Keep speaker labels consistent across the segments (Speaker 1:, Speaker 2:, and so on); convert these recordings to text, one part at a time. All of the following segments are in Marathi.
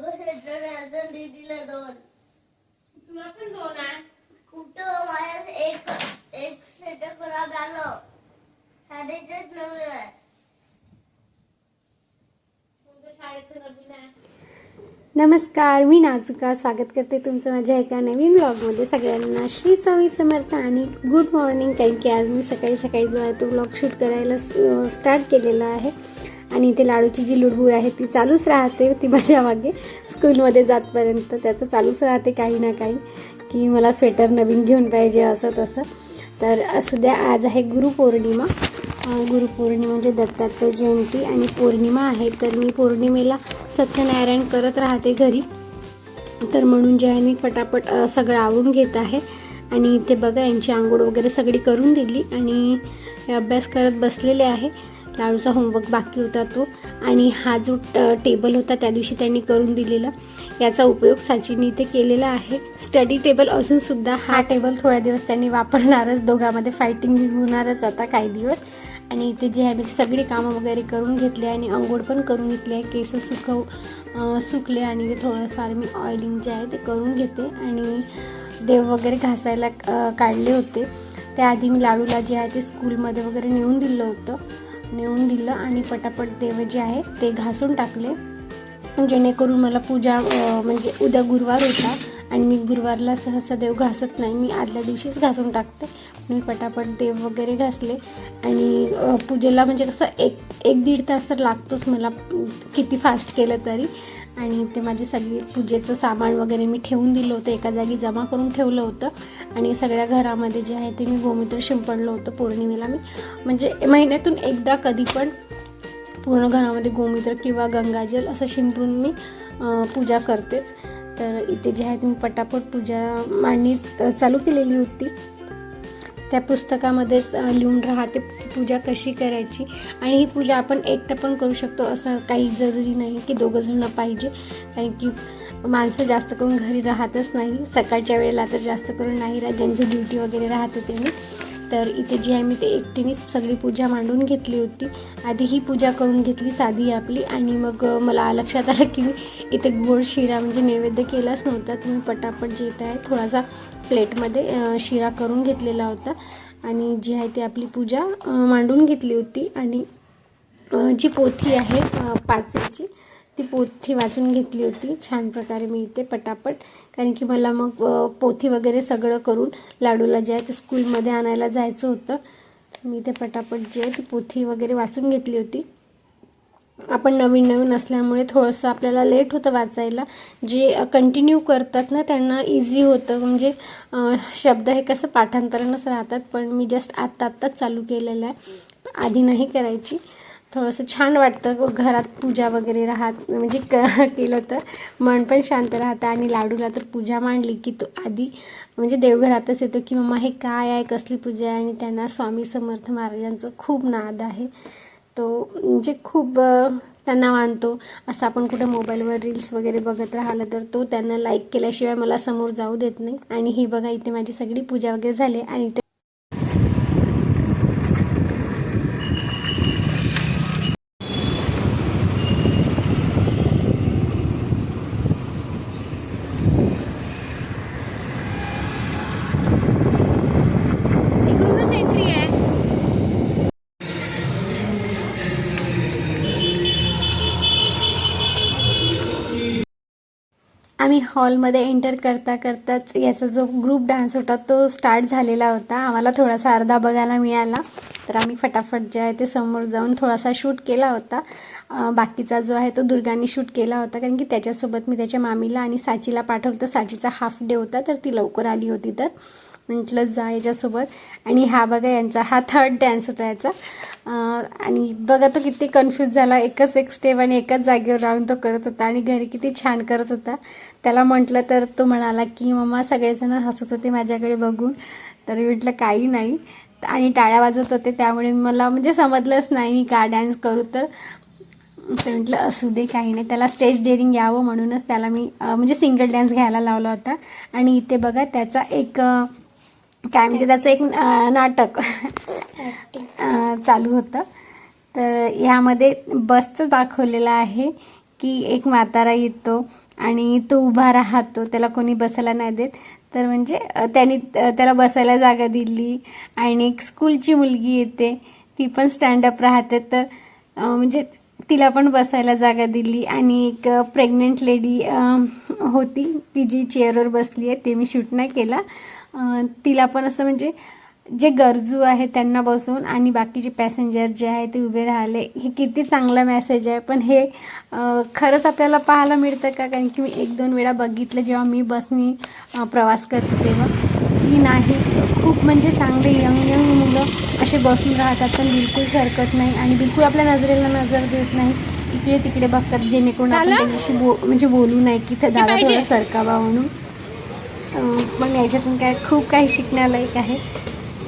Speaker 1: दोन
Speaker 2: तुला पण दोन आहे?
Speaker 1: कुठं माझ्या एक एक खराब नवीन आहे?
Speaker 3: नमस्कार मी नाजुका. स्वागत करते तुमचं माझ्या एका नवीन ब्लॉगमध्ये सगळ्यांना श्री स्वामी समर्थ आणि गुड मॉर्निंग कारण की आज मी सकाळी सकाळी जो आहे तो ब्लॉग शूट करायला स्टार्ट केलेला आहे. आणि इथे लाडूची जी लुडबुड आहे ती चालूच राहते ती माझ्या मागे स्कूलमध्ये जातपर्यंत त्याचं चालूच राहते काही ना काही की मला स्वेटर नवीन घेऊन पाहिजे असं तसं. तर सध्या द्या आज आहे गुरुपौर्णिमा. गुरुपौर्णिमा म्हणजे दत्तात्रय जयंती आणि पौर्णिमा आहे. तर मी पौर्णिमेला सत्यनारायण करत राहते घरी. तर म्हणून जे आहे मी पटापट सगळं आवरून घेत आहे. आणि इथे बघा यांची आंघोळ वगैरे सगळी करून दिली आणि हे अभ्यास करत बसलेले आहे. लाडूचा होमवर्क बाकी होता तो. आणि हा जो टेबल होता त्या दिवशी त्यांनी करून दिलेला याचा उपयोग साचीने इथे केलेला आहे. स्टडी टेबल असून सुद्धा हा टेबल थोड्या दिवस त्यांनी वापरणारच दोघांमध्ये फायटिंग होणारच आता काही दिवस. आणि इथे जे आहे मी सगळी कामं वगैरे करून घेतले आणि अंघोळ पण करून घेतली आहे. केस सुकव सुकले आणि ते थोडंफार मी ऑइलिंग जे आहे ते करून घेते. आणि देव वगैरे घासायला काढले होते. त्याआधी मी लाडूला जे आहे ते स्कूलमध्ये वगैरे नेऊन दिलं होतं. नेऊन दिलं आणि पटापट देव जे आहे ते घासून टाकले. जेणेकरून मला पूजा म्हणजे उद्या गुरुवार होता आणि मी गुरुवारला सहसा देव घासत नाही. मी आदल्या दिवशीच घासून टाकते. मी पटापट देव वगैरे घासले आणि पूजेला म्हणजे कसं एक एक दीड तास तर लागतोच मला. किती फास्ट केलं तरी. आणि ते माझे सगळी पूजेचं सामान वगैरे मी ठेवून दिलं होतं एका जागी जमा करून ठेवलं होतं. आणि सगळ्या घरामध्ये जे आहे ते मी गोमूत्र शिंपडलं होतं पौर्णिमेला मी. म्हणजे महिन्यातून एकदा कधी पण पूर्ण घरामध्ये गोमूत्र किंवा गंगाजल असं शिंपडून मी पूजा करतेच. तर इथे जे आहे मी पटापट पूजा मांडणी चालू केलेली होती. त्या पुस्तकामध्येच लिहून राहते पूजा कशी करायची? आणि ही पूजा आपण एकटं पण करू शकतो असं काही जरुरी नाही की दोघंजणं पाहिजे. कारण की माणसं जास्त करून घरी राहतच नाही. सकाळच्या वेळेला तर जास्त करून नाही राहत. ज्यांची ड्युटी वगैरे राहते त्यांनी. तर इथे जी आहे मी ते एकटीनेच सगळी पूजा मांडून घेतली होती. आधी ही पूजा करून घेतली साधी आपली. आणि मग मला लक्षात आलं की मी इथे गोड शिरा म्हणजे नैवेद्य केलाच नव्हता. तुम्ही पटापट जे आहे थोडासा प्लेटमध्ये शिरा करून घेतलेला होता. आणि जी आहे ती आपली पूजा मांडून घेतली होती. आणि जी पोथी आहे पाचेची ती पोथी वाचून घेतली होती. छान प्रकारे मी इथे पटापट कारण की मला मग पोथी वगैरे सगळं करून लाडूला जे आहे ते स्कूलमध्ये आणायला जायचं होतं. मी इथे पटापट जे आहे ती पोथी वगैरे वाचून घेतली होती. आपण नवीन नवीन असल्यामुळे थोडंसं आपल्याला लेट होतं वाचायला. जे कंटिन्यू करतात ना त्यांना इझी होतं. म्हणजे शब्द हे कसं पाठांतरणच राहतात पण मी जस्ट आत्ता आत्ताच चालू केलेलं आहे. आधी नाही करायची. थोडंसं छान वाटतं घरात पूजा वगैरे राहत म्हणजे क केलं तर. मन पण शांत राहतं आणि लाडूला तर पूजा मांडली की तो आधी म्हणजे देवघरातच येतो की मम्मा हे काय आहे? कसली पूजा आहे? आणि त्यांना स्वामी समर्थ महाराजांचं खूप नाद आहे. तो म्हणजे खूप त्यांना मानतो. असं आपण कुठे मोबाईलवर रील्स वगैरे बघत राहिलं तर तो त्यांना लाईक केल्याशिवाय मला समोर जाऊ देत नाही. आणि ही बघा इथे माझी सगळी पूजा वगैरे झाली आणि इथे इकडूनच एंट्री आहे आम्ही हॉलमध्ये एंटर करता करताच याचा जो ग्रुप डान्स होता तो स्टार्ट झालेला होता. आम्हाला थोडासा अर्धा बघायला मिळाला. तर आम्ही फटाफट जे आहे ते समोर जाऊन थोडासा शूट केला होता. बाकीचा जो आहे तो दुर्गाने शूट केला होता. कारण की त्याच्यासोबत मी त्याच्या मामीला आणि साचीला पाठवलं. तर साचीचा हाफ डे होता तर ती लवकर आली होती तर. म्हटलं जा याच्यासोबत. आणि हा बघा यांचा हा थर्ड डान्स होता याचा. आणि बघा तो किती कन्फ्यूज झाला. एकच एक स्टेप आणि एकाच जागेवर राहून तो करत होता आणि घरी किती छान करत होता. त्याला म्हटलं तर तो म्हणाला की मम्मा सगळेजण हसत होते माझ्याकडे बघून. तर मी म्हटलं काही नाही. आणि टाळ्या वाजत होते त्यामुळे मला म्हणजे समजलंच नाही मी का डान्स करू तर. तर म्हटलं असू दे काही नाही. त्याला स्टेज डेअरिंग यावं म्हणूनच त्याला मी म्हणजे सिंगल डान्स घ्यायला लावला होता. आणि इथे बघा त्याचा एक काय म्हणजे त्याचं एक नाटक चालू होतं. तर ह्यामध्ये बसचं दाखवलेलं आहे की एक म्हातारा येतो. आणि तो उभा राहतो त्याला कोणी बसायला नाही देत. तर म्हणजे अ, त्यांनी त्याला बसायला जागा दिली आणि एक स्कूलची मुलगी येते ती पण स्टँडअप राहते. तर म्हणजे तिला पण बसायला जागा दिली आणि एक प्रेग्नेंट लेडी होती. ती जी चेअरवर बसली आहे ते मी शूट नाही केला. तिला पण असं म्हणजे जे गरजू आहे त्यांना बसवून आणि बाकीचे पॅसेंजर जे आहे ते उभे राहिले. हे किती चांगला मेसेज आहे. पण हे खरंच आपल्याला पाहायला मिळतं का? कारण की मी एक दोन वेळा बघितलं जेव्हा मी बसनी प्रवास करते तेव्हा. की नाही खूप म्हणजे चांगले यंग यंग मुलं असे बसून राहतात. पण बिलकुल सरकत नाही आणि बिलकुल आपल्या नजरेला नजर देत नाही. इकडे तिकडे बघतात. जेणेकरून आपण त्यांच्याशी बो म्हणजे बोलू नाही की "इथं दादा थोडं सरकावा म्हणून. मग याच्यातून काय खूप काही शिकण्यालायक आहे.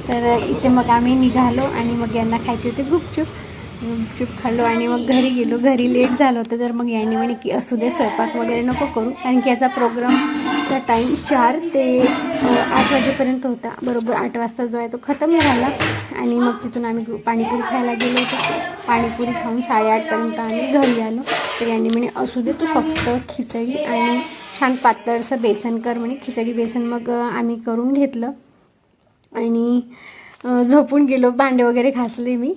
Speaker 3: तर इथे मग आम्ही निघालो आणि मग यांना खायचे होते गुपचूप. गुपचूप खाल्लो आणि मग घरी गेलो. घरी लेट झालं होतं तर मग यांनी म्हणे की असू दे स्वयंपाक वगैरे नको करू. कारण की याचा प्रोग्रामचा टाईम चार ते आठ वाजेपर्यंत होता. बरोबर आठ वाजता जो आहे तो खतम झाला. आणि मग तिथून आम्ही पाणीपुरी खायला गेलो होतो. पाणीपुरी खाऊन साडेआठपर्यंत आम्ही घरी आलो. तर यांनी म्हणे असू दे तू फक्त खिचडी आणि छान पातळसं बेसन कर म्हणे. खिचडी बेसन मग आम्ही करून घेतलं. आणि झोपून गेलो. भांडे वगैरे घासले मी.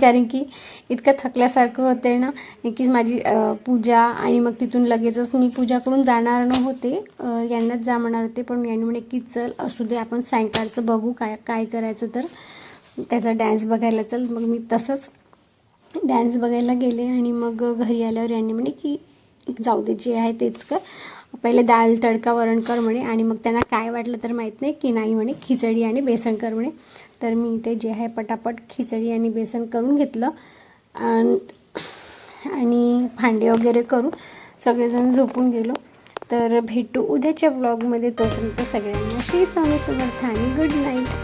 Speaker 3: कारण की इतकं थकल्यासारखं होते ना. की माझी पूजा आणि मग तिथून लगेचच मी पूजा करून जाणार नव्हते. यांनाच जा म्हणणार होते. पण यांनी म्हणे की चल असू दे आपण सायंकाळचं बघू काय काय करायचं तर. त्याचा डॅन्स बघायला चल. मग मी तसंच डॅन्स बघायला गेले आणि मग घरी आल्यावर यांनी म्हणे की जाऊ दे जे आहे तेच कर. पहिले डाळ तडका वरण कर म्हणे आणि मग त्यांना काय वाटलं तर माहीत नाही की नाही म्हणे खिचडी आणि बेसन कर म्हणे. तर मी ते जे आहे पटापट खिचडी आणि बेसन करून घेतलं. आणि आणि भांडे वगैरे करून सगळेजण झोपून गेलो. तर भेटू उद्याच्या ब्लॉगमध्ये तोपर्यंत सगळ्यांना श्री स्वामी समर्थ आणि गुड नाईट